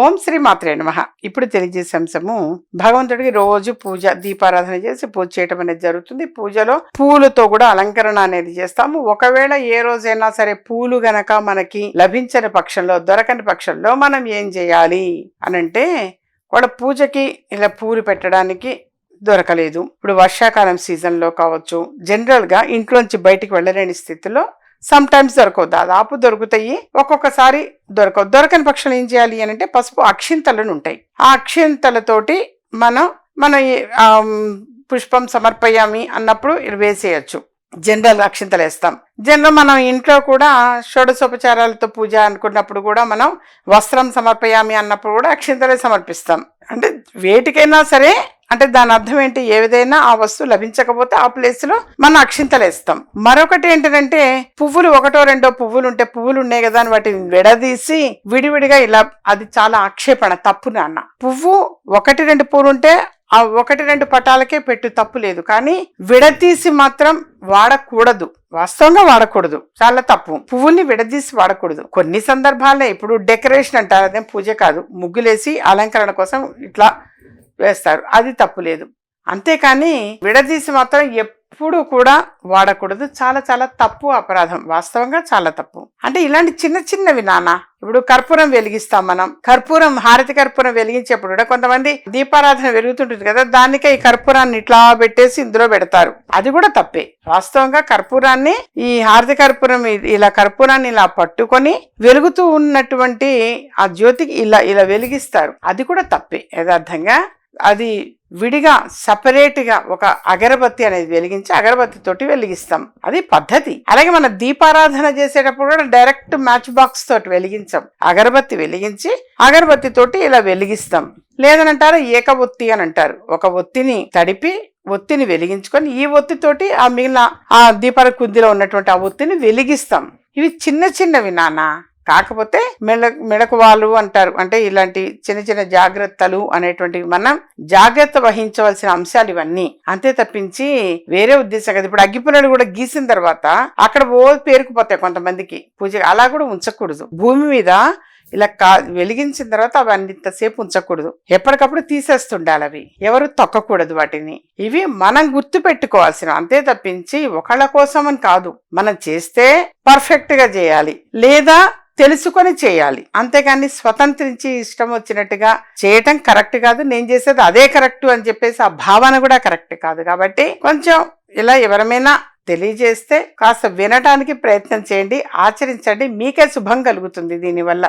ఓం శ్రీ మాత్రే నమ. ఇప్పుడు తెలియజేసే అంశము భగవంతుడికి రోజు పూజ దీపారాధన చేసి పూజ చేయటం అనేది జరుగుతుంది. పూజలో పూలతో కూడా అలంకరణ అనేది చేస్తాము. ఒకవేళ ఏ రోజైనా సరే పూలు గనక మనకి లభించని పక్షంలో దొరకని పక్షంలో మనం ఏం చేయాలి అనంటే కూడా పూజకి ఇలా పూలు పెట్టడానికి దొరకలేదు. ఇప్పుడు వర్షాకాలం సీజన్లో కావచ్చు జనరల్గా ఇంట్లోంచి బయటికి వెళ్ళలేని స్థితిలో సమ్ టైమ్స్ దొరకవు. దాదాపు దొరుకుతాయి. ఒక్కొక్కసారి దొరకవు. దొరకని పక్షులు ఏం చేయాలి అని అంటే పసుపు అక్షింతలను ఉంటాయి. ఆ అక్షింతలతోటి మనం మన పుష్పం సమర్పయామి అన్నప్పుడు వేసేయచ్చు. జనరల్ అక్షింతలు వేస్తాం. జనరల్ మనం ఇంట్లో కూడా షోడశోపచారాలతో పూజ అనుకున్నప్పుడు కూడా మనం వస్త్రం సమర్పయామి అన్నప్పుడు కూడా అక్షింతలే సమర్పిస్తాం. అంటే వేటికైనా సరే అంటే దాని అర్థం ఏంటి? ఏదైనా ఆ వస్తువు లభించకపోతే ఆ ప్లేస్లో మనం అక్షింతలేస్తాం. మరొకటి ఏంటంటే పువ్వులు ఒకటో రెండో పువ్వులు ఉంటే పువ్వులు ఉన్నాయి కదా అని వాటిని విడదీసి విడివిడిగా ఇలా అది చాలా ఆక్షేపణ. తప్పు నాన్న. పువ్వు ఒకటి రెండు పువ్వులు ఉంటే ఆ ఒకటి రెండు పటాలకే పెట్టు తప్పు లేదు. కానీ విడదీసి మాత్రం వాడకూడదు. వాస్తవంగా వాడకూడదు. చాలా తప్పు. పువ్వుల్ని విడదీసి వాడకూడదు. కొన్ని సందర్భాల్లో ఇప్పుడు డెకరేషన్ అంటారు. అదే పూజ కాదు. ముగ్గులేసి అలంకరణ కోసం ఇట్లా వేస్తారు. అది తప్పు లేదు. అంతేకాని విడదీసి మాత్రం ఎప్పుడు కూడా వాడకూడదు. చాలా చాలా తప్పు అపరాధం. వాస్తవంగా చాలా తప్పు. అంటే ఇలాంటి చిన్న చిన్నవి నాన్న. ఇప్పుడు కర్పూరం వెలిగిస్తాం మనం. కర్పూరం హారతి కర్పూరం వెలిగించేప్పుడు కూడా కొంతమంది దీపారాధన వెలుగుతుంటుంది కదా దానికే ఈ కర్పూరాన్ని ఇట్లా పెట్టేసి ఇందులో పెడతారు. అది కూడా తప్పే. వాస్తవంగా కర్పూరాన్ని ఈ హారతి కర్పూరం ఇలా కర్పూరాన్ని ఇలా పట్టుకొని వెలుగుతూ ఉన్నటువంటి ఆ జ్యోతికి ఇలా ఇలా వెలిగిస్తారు. అది కూడా తప్పే యథార్థంగా. అది విడిగా సపరేట్గా ఒక అగరబత్తి అనేది వెలిగించి అగరబత్తి తోటి వెలిగిస్తాం. అది పద్ధతి. అలాగే మన దీపారాధన చేసేటప్పుడు కూడా డైరెక్ట్ మ్యాచ్ బాక్స్ తోటి వెలిగించాం. అగరబత్తి వెలిగించి అగరబత్తి తోటి ఇలా వెలిగిస్తాం. లేదనంటారు ఏక ఒత్తి అని అంటారు. ఒక ఒత్తిని తడిపి ఒత్తిని వెలిగించుకొని ఈ ఒత్తితోటి ఆ మిగిలిన ఆ దీపాల కుందిలో ఉన్నటువంటి ఆ ఒత్తిని వెలిగిస్తాం. ఇవి చిన్న చిన్నవి నాన్న కాకపోతే మెడ మెడకు వాళ్ళు అంటారు. అంటే ఇలాంటి చిన్న చిన్న జాగ్రత్తలు అనేటువంటివి మనం జాగ్రత్త వహించవలసిన అంశాలు ఇవన్నీ. అంతే తప్పించి వేరే ఉద్దేశం కదా. ఇప్పుడు అగ్గిపుల్లలు కూడా గీసిన తర్వాత అక్కడ ఓ పేరుకుపోతాయి కొంతమందికి. పూజ అలా కూడా ఉంచకూడదు. భూమి మీద ఇలా కా వెలిగించిన తర్వాత అవి అంతసేపు ఉంచకూడదు. ఎప్పటికప్పుడు తీసేస్తుండాలి అవి. ఎవరు తొక్కకూడదు వాటిని. ఇవి మనం గుర్తు పెట్టుకోవాల్సిన అంతే తప్పించి ఒకళ్ళ కోసం అని కాదు. మనం చేస్తే పర్ఫెక్ట్గా చేయాలి. లేదా తెలుసుకొని చేయాలి. అంతేగాని స్వతంత్రించి ఇష్టం వచ్చినట్టుగా చేయటం కరెక్ట్ కాదు. నేను చేసేది అదే కరెక్ట్ అని చెప్పేసి ఆ భావన కూడా కరెక్ట్ కాదు. కాబట్టి కొంచెం ఇలా ఎవరమైనా తెలియజేస్తే కాస్త వినటానికి ప్రయత్నం చేయండి. ఆచరించండి. మీకే శుభం కలుగుతుంది దీనివల్ల.